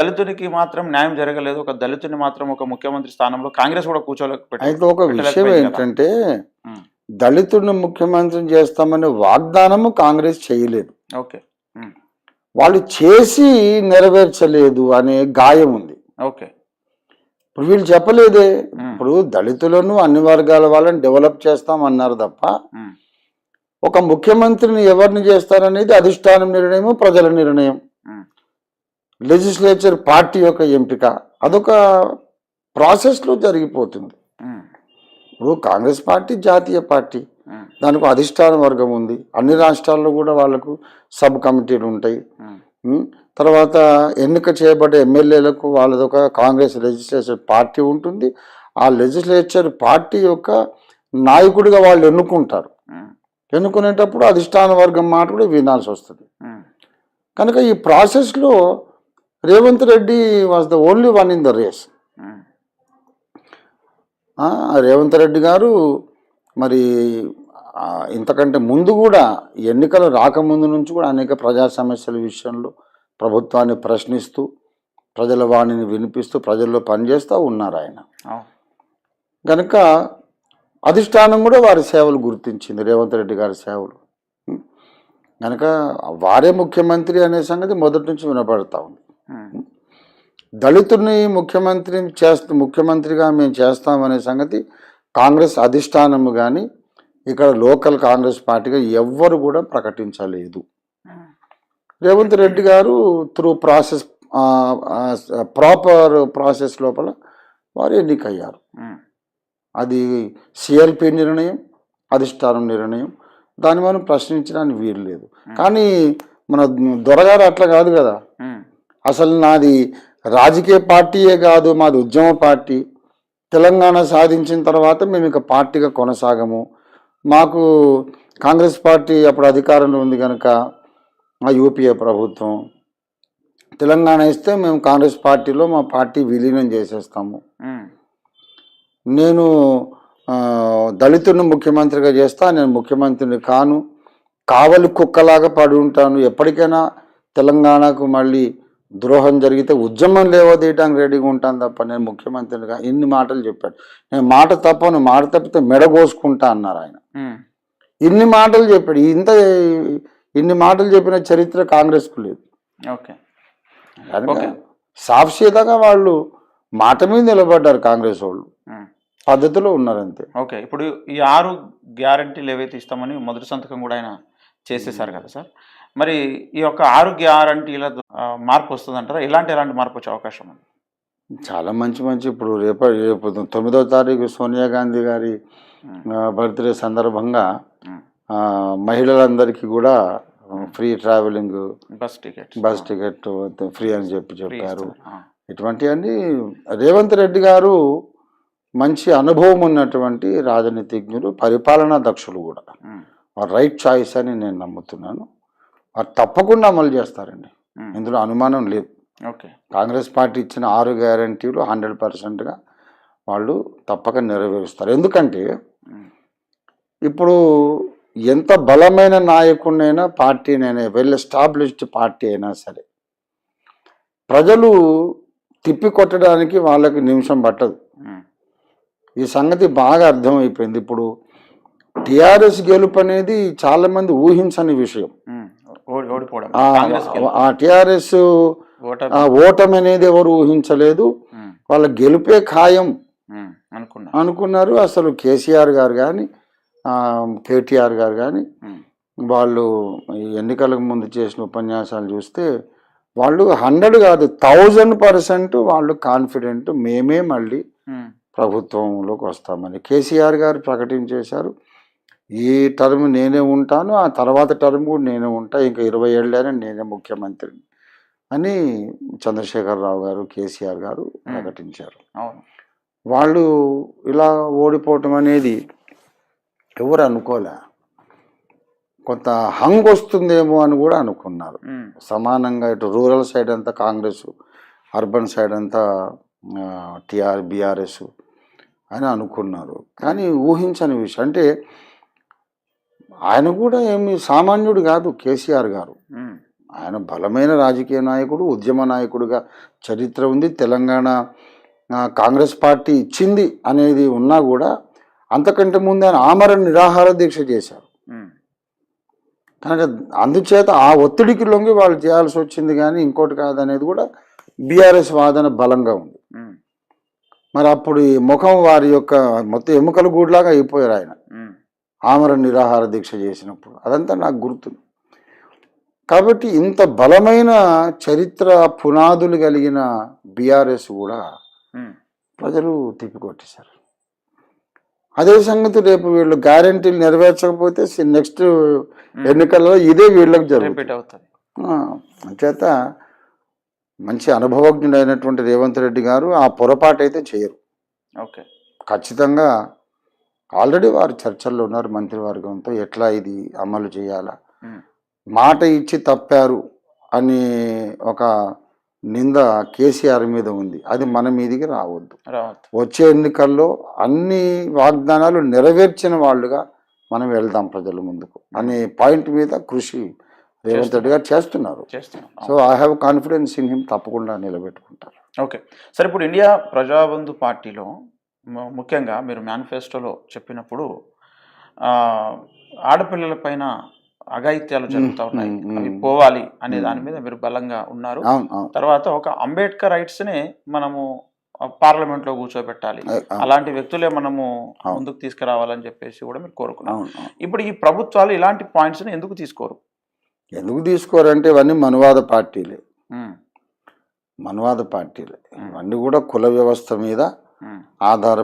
దళితునికి మాత్రం న్యాయం జరగలేదు ఒక దళితుని మాత్రం ఒక ముఖ్యమంత్రి స్థానంలో కాంగ్రెస్ కూడా కూర్చోలేక అయితే ఒక విషయం ఏంటంటే. దళితుడిని ముఖ్యమంత్రిని చేస్తామనే వాగ్దానము కాంగ్రెస్ చేయలేదు ఓకే. వాళ్ళు చేసి నెరవేర్చలేదు అనే గాయం ఉంది ఓకే ఇప్పుడు వీళ్ళు చెప్పలేదే. ఇప్పుడు దళితులను అన్ని వర్గాల వాళ్ళని డెవలప్ చేస్తాం అన్నారు తప్ప. ఒక ముఖ్యమంత్రిని ఎవరిని చేస్తారనేది అధిష్టానం నిర్ణయం ప్రజల నిర్ణయం. లెజిస్లేచర్ పార్టీ యొక్క ఎంపిక అదొక ప్రాసెస్లో జరిగిపోతుంది. ఇప్పుడు కాంగ్రెస్ పార్టీ జాతీయ పార్టీ. దానికి అధిష్టాన వర్గం ఉంది అన్ని రాష్ట్రాల్లో కూడా వాళ్ళకు సబ్ కమిటీలు ఉంటాయి? తర్వాత ఎన్నిక చేయబడ్డ ఎమ్మెల్యేలకు వాళ్ళది ఒక కాంగ్రెస్ లెజిస్లేచర్ పార్టీ ఉంటుంది ఆ లెజిస్లేచర్ పార్టీ యొక్క నాయకుడిగా వాళ్ళు ఎన్నుకుంటారు. ఎన్నుకునేటప్పుడు అధిష్టాన వర్గం మాట కూడా వినాల్సి వస్తుంది. కనుక ఈ ప్రాసెస్లో Revanth Reddy was the only one in the race. Revanth Reddy garu మరి ఇంతకంటే ముందు కూడా ఎన్నికలు రాకముందు నుంచి కూడా అనేక ప్రజా సమస్యల విషయంలో ప్రభుత్వాన్ని ప్రశ్నిస్తూ ప్రజల వాణిని వినిపిస్తూ ప్రజల్లో పనిచేస్తూ ఉన్నారు ఆయన. కనుక అధిష్టానం కూడా వారి సేవలు గుర్తించింది రేవంత్ రెడ్డి గారి సేవలు. కనుక వారే ముఖ్యమంత్రి అనే సంగతి మొదటి నుంచి వినపడతా ఉంది ఉమ్. దళితుడిని ముఖ్యమంత్రి చేస్తూ ముఖ్యమంత్రిగా మేము చేస్తామనే సంగతి కాంగ్రెస్ అధిష్టానము కానీ ఇక్కడ లోకల్ కాంగ్రెస్ పార్టీగా ఎవ్వరు కూడా ప్రకటించలేదు. రేవంత్ రెడ్డి గారు త్రూ ప్రాసెస్ ప్రాపర్ ప్రాసెస్ లోపల వారు ఎన్నికయ్యారు. అది సిఎల్పి నిర్ణయం అధిష్టానం నిర్ణయం దాన్ని మనం ప్రశ్నించడానికి వీలు లేదు. కానీ మన దొరగారు అట్లా కాదు కదా. అసలు నాది రాజకీయ పార్టీయే కాదు మాది ఉద్యమ పార్టీ. తెలంగాణ సాధించిన తర్వాత మేము ఇక పార్టీగా కొనసాగము. మాకు కాంగ్రెస్ పార్టీ అప్పుడు అధికారంలో ఉంది కనుక మా యూపీఏ ప్రభుత్వం. తెలంగాణ ఇస్తే మేము కాంగ్రెస్ పార్టీలో మా పార్టీ విలీనం చేసేస్తాము. నేను దళితుడిని ముఖ్యమంత్రిగా చేస్తా నేను ముఖ్యమంత్రిని కాను. కావలి కుక్కలాగా పడి ఉంటాను. ఎప్పటికైనా తెలంగాణకు మళ్ళీ ద్రోహం జరిగితే ఉద్యమం లేవదీయడానికి రెడీగా ఉంటాను తప్ప నేను ముఖ్యమంత్రిగా ఇన్ని మాటలు చెప్పాడు. నేను మాట తప్పను మాట తప్పితే మెడ కోసుకుంటా అన్నారు ఆయన. ఇన్ని మాటలు చెప్పాడు. ఇంత ఇన్ని మాటలు చెప్పిన చరిత్ర కాంగ్రెస్కు లేదు. ఓకే. సాఫ్సీతగా వాళ్ళు మాట మీద నిలబడ్డారు కాంగ్రెస్ వాళ్ళు. పద్ధతిలో ఉన్నారు అంతే. ఓకే. ఇప్పుడు ఈ ఆరు గ్యారంటీలు ఏవైతే ఇస్తామని మొదటి సంతకం కూడా ఆయన చేసేసారు కదా సార్? మరి ఈ యొక్క ఆరు గ్యారంటీల ఆ, మార్పు వస్తుందంటారా? ఎలాంటి ఎలాంటి మార్పు వచ్చే అవకాశం ఉంది? చాలా మంచి మంచి ఇప్పుడు రేపు రేపు తొమ్మిదో తారీఖు సోనియా గాంధీ గారి. బర్త్డే సందర్భంగా మహిళలందరికీ కూడా free travelling bus ticket bus ticket free అని చెప్పి చెప్పారు. ఇటువంటివన్నీ రేవంత్ రెడ్డి గారు మంచి అనుభవం ఉన్నటువంటి రాజనీతిజ్ఞులు పరిపాలనా దక్షులు కూడా. రైట్ చాయిస్ అని నేను నమ్ముతున్నాను. వారు తప్పకుండా అమలు చేస్తారండి. ఇందులో అనుమానం లేదు. ఓకే. కాంగ్రెస్ పార్టీ ఇచ్చిన ఆరు గ్యారంటీలు హండ్రెడ్ పర్సెంట్గా వాళ్ళు తప్పక నెరవేరుస్తారు. ఎందుకంటే. ఇప్పుడు ఎంత బలమైన నాయకుడినైనా పార్టీనైనా వెల్ ఎస్టాబ్లిష్డ్ పార్టీ అయినా సరే ప్రజలు తిప్పి కొట్టడానికి వాళ్ళకి నిమిషం పట్టదు. ఈ సంగతి బాగా అర్థమైపోయింది. ఇప్పుడు టిఆర్ఎస్ గెలుపు అనేది చాలా మంది ఊహించని విషయం. ఓడిపోవడం. ఆ- టిఆర్ఎస్ ఓటమి. అనేది ఎవరు ఊహించలేదు. వాళ్ళ గెలుపే ఖాయం. అనుకున్నారు. అసలు కేసీఆర్ గారు కానీ కేటీఆర్ గారు కానీ. వాళ్ళు ఈ ఎన్నికలకు ముందు చేసిన ఉపన్యాసాలు చూస్తే వాళ్ళు హండ్రెడ్ కాదు థౌజండ్ పర్సెంట్ వాళ్ళు కాన్ఫిడెంట్ మేమే మళ్ళీ. ప్రభుత్వంలోకి వస్తామని కేసీఆర్ గారు ప్రకటించేశారు. ఈ టర్మ్ నేనే ఉంటాను ఆ తర్వాత టర్మ్ కూడా నేనే ఉంటా ఇంకా ఇరవై ఏళ్ళైనా నేనే ముఖ్యమంత్రిని అని చంద్రశేఖరరావు గారు కేసీఆర్ గారు ప్రకటించారు. అవును. వాళ్ళు ఇలా ఓడిపోవటం అనేది ఎవరు అనుకోలే. కొంత హంగ్ వస్తుందేమో అని కూడా అనుకున్నారు. సమానంగా ఇటు రూరల్ సైడ్ అంతా కాంగ్రెస్ అర్బన్ సైడ్ అంతా టిఆర్ బీఆర్ఎస్ అని అనుకున్నారు. కానీ ఊహించని విషయం అంటే ఆయన కూడా ఏమి సామాన్యుడు కాదు కేసీఆర్ గారు. ఆయన బలమైన రాజకీయ నాయకుడు ఉద్యమ నాయకుడిగా చరిత్ర ఉంది తెలంగాణ కాంగ్రెస్ పార్టీ ఇచ్చింది అనేది ఉన్నా కూడా అంతకంటే ముందు ఆయన ఆమరణ నిరాహార దీక్ష చేశారు. కనుక అందుచేత ఆ ఒత్తిడికి లొంగి వాళ్ళు చేయాల్సి వచ్చింది కానీ ఇంకోటి కాదనేది కూడా బీఆర్ఎస్ వాదన బలంగా ఉంది. మరి అప్పుడు ఈ ముఖం వారి యొక్క మొత్తం ఎముకల గూడులాగా అయిపోయారు ఆయన. ఉమ్, ఆమరణ నిరాహార దీక్ష చేసినప్పుడు. అదంతా నాకు గుర్తు. కాబట్టి ఇంత బలమైన చరిత్ర పునాదులు కలిగిన బీఆర్ఎస్ కూడా ప్రజలు తిప్పికొట్టేశారు. అదే సంగతి రేపు వీళ్ళు గ్యారంటీలు నెరవేర్చకపోతే నెక్స్ట్ ఎన్నికల్లో ఇదే వీళ్ళకి జరుగుతుంది. అంచేత మంచి అనుభవజ్ఞుడైనటువంటి రేవంత్ రెడ్డి గారు ఆ పొరపాటు అయితే చేయరు. ఓకే. ఖచ్చితంగా ఆల్రెడీ వారు చర్చల్లో ఉన్నారు మంత్రివర్గంతో ఎట్లా ఇది అమలు చేయాలా. మాట ఇచ్చి తప్పారు అని ఒక నింద కేసీఆర్ మీద ఉంది. అది మన మీదికి రావద్దు. వచ్చే ఎన్నికల్లో అన్ని వాగ్దానాలు నెరవేర్చిన వాళ్ళుగా మనం వెళ్దాం ప్రజల ముందుకు అనే పాయింట్ మీద కృషి రేవంత్ రెడ్డి గారు చేస్తున్నారు. చేస్తున్నాం so I have confidence in him తప్పకుండా నిలబెట్టుకుంటారు. ఓకే. సరే ఇప్పుడు ఇండియా ప్రజాబంధు పార్టీలో ముఖ్యంగా మీరు మేనిఫెస్టోలో చెప్పినప్పుడు ఆడపిల్లల పైన అఘాయిత్యాలు జరుగుతూ ఉన్నాయి అవి. పోవాలి అనే. దాని మీద మీరు బలంగా ఉన్నారు తర్వాత ఒక అంబేద్కర్ రైట్స్ని మనము పార్లమెంట్లో కూర్చోబెట్టాలి అలాంటి వ్యక్తులే మనము. ముందుకు తీసుకురావాలని చెప్పేసి కూడా మీరు అవును. ఇప్పుడు ఈ ప్రభుత్వాలు ఇలాంటి పాయింట్స్ని ఎందుకు తీసుకోరు ఎందుకు తీసుకోరంటే ఇవన్నీ మనువాద పార్టీలే. మనువాద పార్టీలే ఇవన్నీ కూడా కుల వ్యవస్థ మీద. ఆధార